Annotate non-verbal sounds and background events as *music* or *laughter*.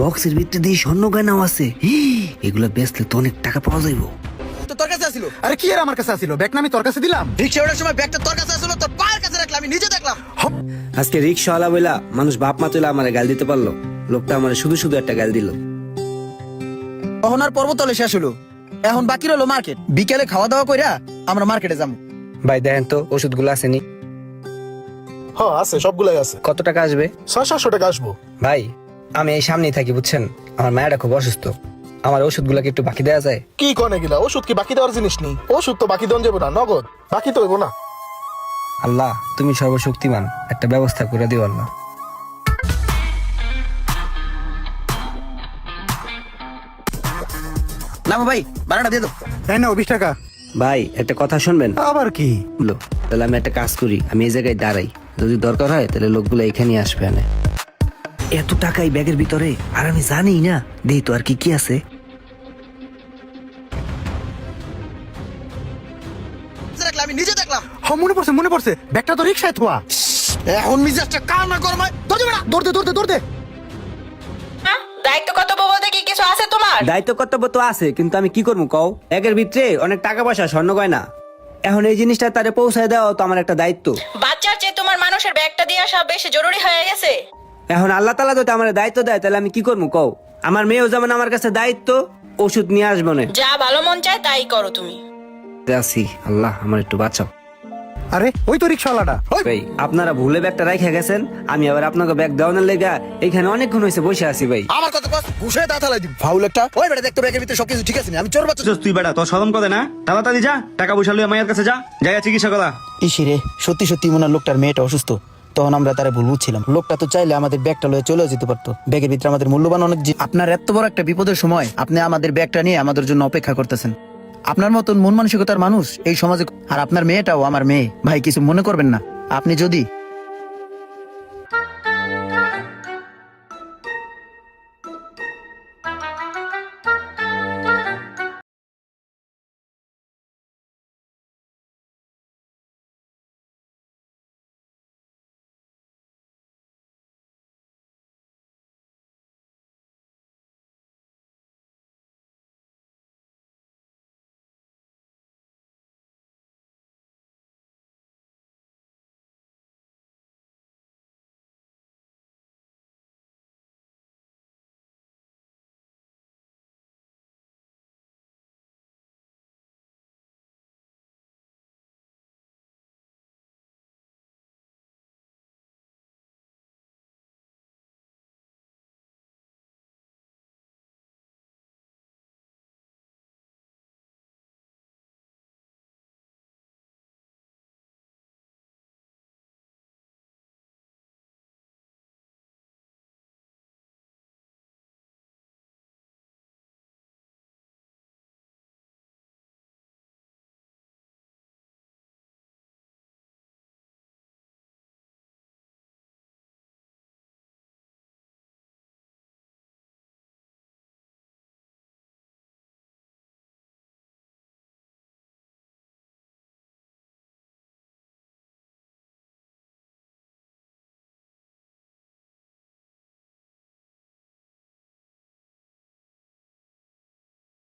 বক্সের ভিতরে দিয়ে স্বর্ণ গয়নাও আছে। *gasps* এগুলো বেচলে তো অনেক টাকা পাওয়া যাইবো। তো তোর কাছে আসিল? আরে কি আর আমার কাছে আসিল? ব্যাগ না আমি তোর কাছে দিলাম? রিক্সা ওঠার সময় ব্যাগটা তোর কাছে আসলো তোর পায়ের কাছে রাখলাম আমি নিজে দেখলাম। আজকে রিক্সাওয়ালা বইলা মানুষ বাপ মা তুলে আমার গাল দিতে পারল। লোকটা আমার শুধু শুধু একটা গাল দিল। পর্বতলে শেষ হলো। এখন বাকি রইল মার্কেট। বিকেলে খাওয়া দাওয়া কইরা আমরা মার্কেটে যাব। ভাই দেখেন তো ওষুধগুলো আসেনি হ্যাঁ আছে সবগুলাই আছে। কত টাকা আসবে? ছয় সাতশো টাকা আসব। ভাই আমি এই সামনেই থাকি বুঝছেন? আমার মায়েরা খুব অসুস্থ। আমার ওষুধগুলোকে একটু বাকি দেওয়া যায়? কি কনে গিলা ওষুধ কি বাকি দেওয়ার জিনিস নেই? ওষুধ তো বাকি দেওয়া যাব না নগদ। বাকি তো হইব না। আল্লাহ তুমি সর্বশক্তিমান। একটা ব্যবস্থা করে দিও আল্লাহ। না ভাই বারাটা দিয়ে দাও। তাই না বিশ টাকা। ভাই একটা কথা শুনবেন? আবার কি? বলো তাহলে আমি একটা কাজ করি আমি এই জায়গায় দাঁড়াই। যদি দরকার হয় তাহলে লোকগুলো এখানে আসবে আনে এত টাকাই ব্যাগের ভিতরে? আর আমি জানি না। দেই তো আর কি কি আছে? আমি নিজে দেখলাম। হ মনে পড়ছে মনে পড়ছে। ব্যাগটা তো রিক্সায় থোয়া। এখন মিজাজটা কার না গরমায় ধরে বেড়া দৌড়তে দৌড়তে দৌড়তে হ্যাঁ? দায়িত্ব কত বলতে কি কিছু আছে তোমার? দায়িত্ব কর্তব্য তো আছে কিন্তু আমি কি করব কও? ব্যাগের ভিতরে অনেক টাকা পয়সা স্বর্ণ গয়না। এখন এই জিনিসটা তারে পৌঁছায় দেওয়া তো আমার একটা দায়িত্ব। বাচ্চার চেয়ে তোমার মানুষের ব্যাগটা দিয়ে আসা বেশি জরুরি হয়ে গেছে। এখন আল্লাহ তালা যদি আমার দায়িত্ব দেয় তাহলে আমি কি করব? কও। আমার মেয়েও যেমন আমার কাছে দায়িত্ব ওষুধ নিয়ে আসব না। যা ভালো মন চায় তাই করো তুমি। আছি আল্লাহ আমার একটু বাঁচাও। আরে ওই তো রিক্সাওয়ালাটা ভাই আপনারা ভুলে ব্যাগটা রাইখা গেছেন আমি আবার আপনাকে ব্যাগ দেওয়ানোর লেগা এখানে অনেকক্ষণ হয়েছে বসে আছি ভাই। আমার কথা কস ঘুষে দিম ফাউল একটা। ওই বেটা দেখতো ব্যাগের ভিতরে সবকিছু ঠিক আছে নি, আমি চোর বাচ্চা। তুই বেটা তোর সদম করে না? তাড়াতাড়ি যা টাকা পয়সা লইয়া মায়ের কাছে যা যাই চিকিৎসা করা। ইসিরে সত্যি সত্যি মনে হয় লোকটার মেয়েটা অসুস্থ। তখন আমরা তারা ভুল বুঝছিলাম। লোকটা তো চাইলে আমাদের ব্যাগটা লয়ে চলে যেতে পারতো। ব্যাগের ভিতরে আমাদের মূল্যবান অনেক আপনার এত বড় একটা বিপদের সময় আপনি আমাদের ব্যাগটা নিয়ে আমাদের জন্য অপেক্ষা করতেছেন। আপনার মতন মন মানসিকতার মানুষ এই সমাজে আর আপনার মেয়েটাও আমার মেয়ে। ভাই, কিছু মনে করবেন না। আপনি যদি